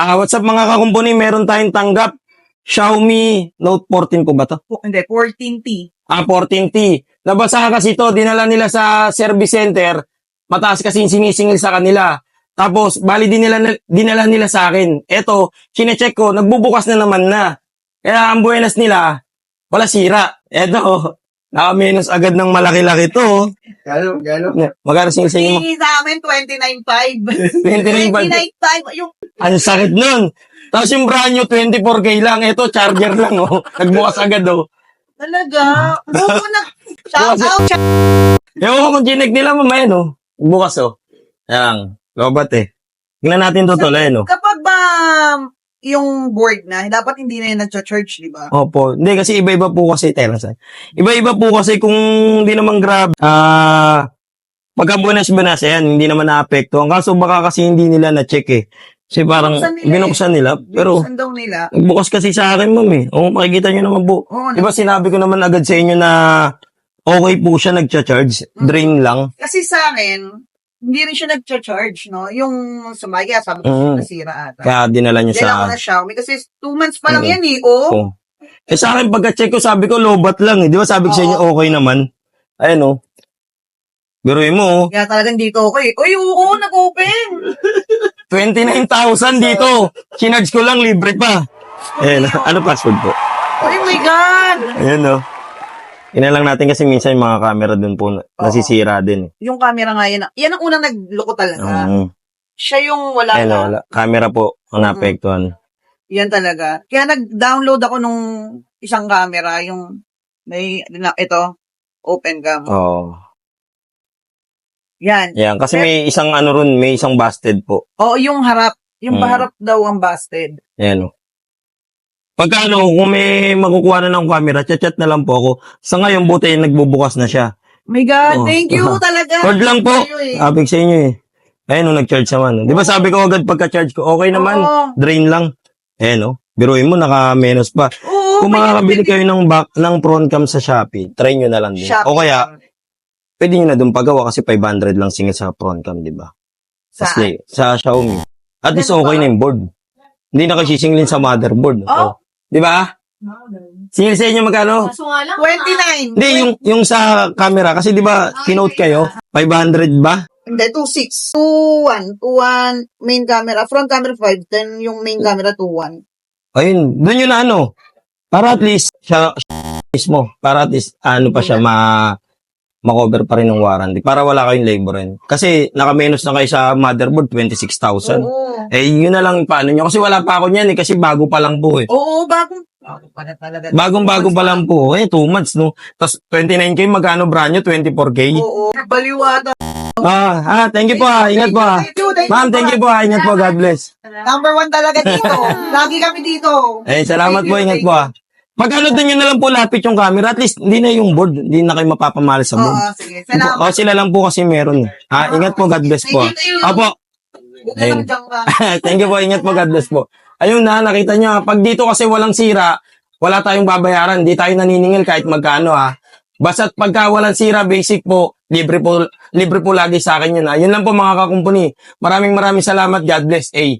Ah, what's up mga kakumpuni? Meron tayong tanggap. Xiaomi Note 14 po ba to? Po- Hindi, 14T. Ah, 14T. Nabasa kasi to, dinala nila sa service center. Mataas kasi yung sinisingil sa kanila. Tapos, bali dinala, dinala nila sa akin. Eto, chinecheck ko, nagbubukas na naman na. Kaya ang buenas nila, wala sira. Eto, nakamenos agad ng malaki-laki to. Gano, gano. Magkano singil sa inyo mo? Hindi sa amin, 29.5. 29.5. 29.5. Yung, Ang sakit nun. Tapos yung brand new, 24K lang. Ito, charger lang, oh. Nagbukas agad, oh. talaga. Buko na. Shout out. shout- Ewan ko kung ginig nila mamaya, no? Bukas, oh. Yan. Lobat, eh. Tingnan natin to, eh, no? Ba yung board na, dapat hindi na yun nag-charge, di ba? Opo. Hindi, kasi iba-iba po kasi, telasan. Iba-iba po kasi kung hindi naman grab, ah, pagka bunas-bunas, yan, hindi naman naapekto. Ang kaso baka kasi hindi nila na-check, eh. Kasi parang Binuksan nila, eh. binuksan nila, pero Saan daw nila? nagbukas kasi sa akin, ma'am, eh. O, makikita nyo naman po. Oo, Di ba sinabi ko naman agad sa inyo na okay po siya nagcha-charge, drain lang. Kasi sa akin, hindi rin siya nag-charge, no? Yung sumaya, sabi ko, Mm. nasira ata. Kaya dinala niyo Kailangan ko sa... na Xiaomi kasi two months pa lang Mm. yan eh. Oh. Oh. Eh sa akin, pagka-check ko, sabi ko, lobat lang eh. Di ba sabi ko sa inyo, okay naman. Ayan oh. Biruin mo oh. Kaya talagang dito ako eh. Uy, oo, nag-open. 29,000 dito. Chinarge ko lang, libre pa. Ayan, ano password po? Oh my God! Ayan oh. Ina lang natin kasi minsan yung mga camera dun po na- nasisira din. eh. Yung camera nga yan. Yan ang unang nagloko talaga. Mm. Siya yung wala Ayan na. oh, wala. camera po ang naapektuhan. Yan talaga. Kaya nag-download ako nung isang camera, yung may, na, ito, open cam. Oo. Yan. Yan, kasi may isang ano ron, may isang busted po. Oo, yung harap. Yung Mm. paharap daw ang busted. Ayan o. Pagka ano, kung may makukuha na ng camera, chat-chat na lang po ako. Sa ngayon, buti nagbubukas na siya. My God, Oo. thank you talaga. Card lang po. Thank you eh. Abig sa inyo eh. Ayun o, nag-charge naman. Di ba sabi ko agad pagka-charge ko, okay naman. Oo. Drain lang. Ayan o. Biruin mo, naka-menos pa. Oo, Kung may- makakabili kayo ng, back, ng prawn cam sa Shopee, try nyo na lang din. Shopee. O kaya, pwede nyo na doon pagawa kasi 500 lang singit sa prawn cam, di ba? Saan? Kasi, sa Xiaomi. At least Ganun okay ba? na yung board. Hindi na kasi singilin sa motherboard. Oh. Di ba? Singil sa inyo magkano? 29. Hindi, yung, yung sa camera. Kasi di ba, kinote kayo? 500 ba? Hindi, 2.6. 2.1. 2.1 main camera. Front camera 5. Then yung main camera 2.1. Ayun, doon yun na ano. Para at least, siya, siya mismo. Para at least, ano pa siya, ma, ma-cover pa rin ng warranty. Para wala kayong labor rin. Kasi, naka-menos na kayo sa motherboard, 26,000. Oo. Eh, yun na lang paano nyo. Kasi wala pa ako niyan eh, kasi bago pa lang po eh. Oo, bagong... Bago pa na talaga. Bagong-bago pa lang po. Eh, 2 months, no? Tapos, 29K, magkano brand nyo? 24K? Oo. Baliwata. Ah, ah, thank you po ah. Ingat po ah. Thank you, thank Ma'am, thank you po ah. Ingat po. God bless. Number one talaga dito. Lagi kami dito. Eh, salamat po. Ingat po ah. Pag ano din na lang po lapit yung camera, at least hindi na yung board. Hindi na kayo mapapamali sa board. Oo, sige. Salamat. O, sila lang po kasi meron. eh. Ah, ingat po. God bless po. Thank you. Apo. Ayun. Thank you po. Ingat po. God bless po. Ayun na, nakita nyo. Pag dito kasi walang sira, wala tayong babayaran. Hindi tayo naniningil kahit magkano ha. Basta't pagka walang sira, basic po, libre po, libre po lagi sa akin yun ha. Yun lang po mga kakumpuni. Maraming maraming salamat. God bless. A.